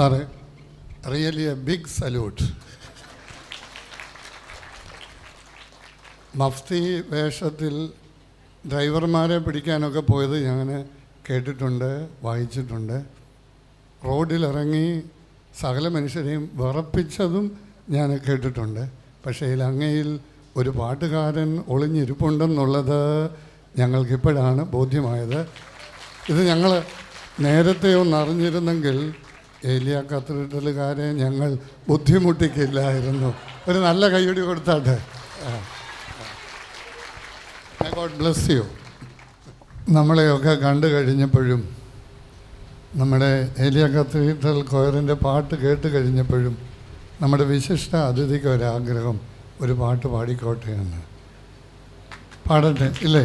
Sir really a big salute. മഫ്തി വേഷത്തിൽ ഡ്രൈവർമാരെ പിടിക്കാനൊക്കെ പോയത് ഞാൻ കേട്ടിട്ടുണ്ട് വായിച്ചിട്ടുണ്ട്. റോഡിലിറങ്ങി സകല മനുഷ്യരെയും വിറപ്പിച്ചതും ഞാൻ കേട്ടിട്ടുണ്ട്. പക്ഷേ അങ്ങയിൽ ഒരു പാട്ടുകാരൻ ഒളിഞ്ഞിരിപ്പുണ്ടെന്നുള്ളത് ഞങ്ങൾക്കിപ്പോഴാണ് ബോധ്യമായത്. ഇത് ഞങ്ങൾ നേരത്തെ ഒന്ന് അറിഞ്ഞിരുന്നെങ്കിൽ ഏലിയ കത്തീഡ്രലുകാരെ ഞങ്ങൾ ബുദ്ധിമുട്ടിക്കില്ലായിരുന്നു. ഒരു നല്ല കൈയടി കൊടുത്താട്ടെ. ഗോഡ് ബ്ലെസ് യു നമ്മളെയൊക്കെ കണ്ടു കഴിഞ്ഞപ്പോഴും നമ്മുടെ ഏലിയ കത്തീഡ്രൽ കൊയറിന്റെ പാട്ട് കേട്ട് കഴിഞ്ഞപ്പോഴും നമ്മുടെ വിശിഷ്ട അതിഥിക്ക് ഒരാഗ്രഹം ഒരു പാട്ട് പാടിക്കോട്ടെ എന്ന്. പാടട്ടെ ഇല്ലേ?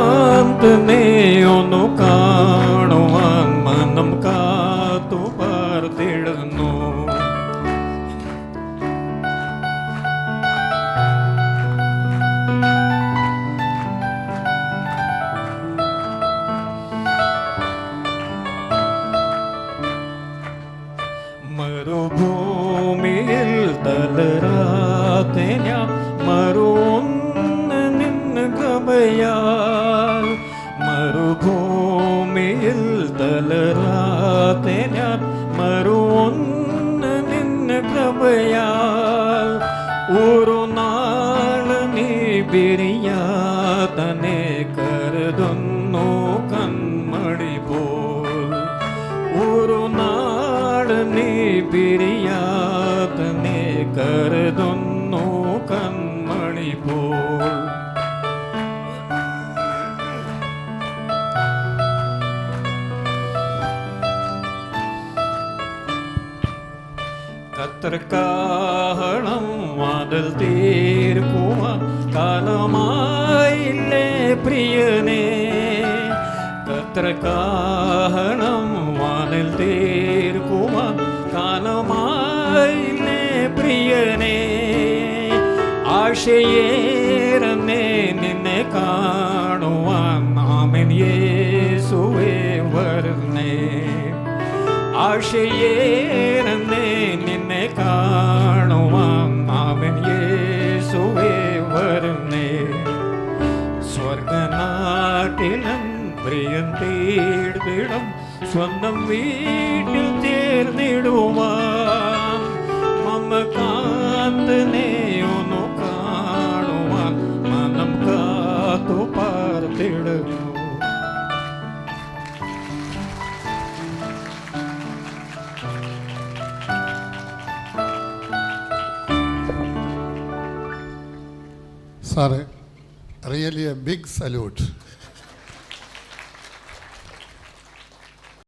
മമകാന്തനെ ഒന്നു കാണുവാൻ മനം കാത്തു പാർത്തിടുന്നു. മരുഭൂമിയിൽ തളരാതെ ഞാൻ മറുന്ന് നിന്ന് കബയാൽ ഒരു നാൾ നീ പിരിയാതനെ കരുതുന്നു കൺമണി പോൽ. ഒരു നാട് നീ പിരിയാതെ കരുതുന്നു കത്രക്കാഹളം വാതിൽ തീർക്കുവാൻ കാലമായില്ലേ പ്രിയനേ. കത്രക്കാഹളം വാതിൽ തീർക്കുവാൻ കാലമായില്ലേ പ്രിയനേ. ആശയേറന്നേ നിന്നെ കാണുവാൻ നാമൻ യേസുവേ വരുന്നേ. ആശയേറന്നേ നിന്നെ കാണുവാൻ നാമൻ യേശുവേ വരുന്നേ. സ്വർഗനാട്ടിലും പ്രിയം തേടിടും. സ്വന്തം വീട്ടിൽ ചേർന്നിടുവാൻ മമ കാന്തനെ ഒന്നു sir really a big salute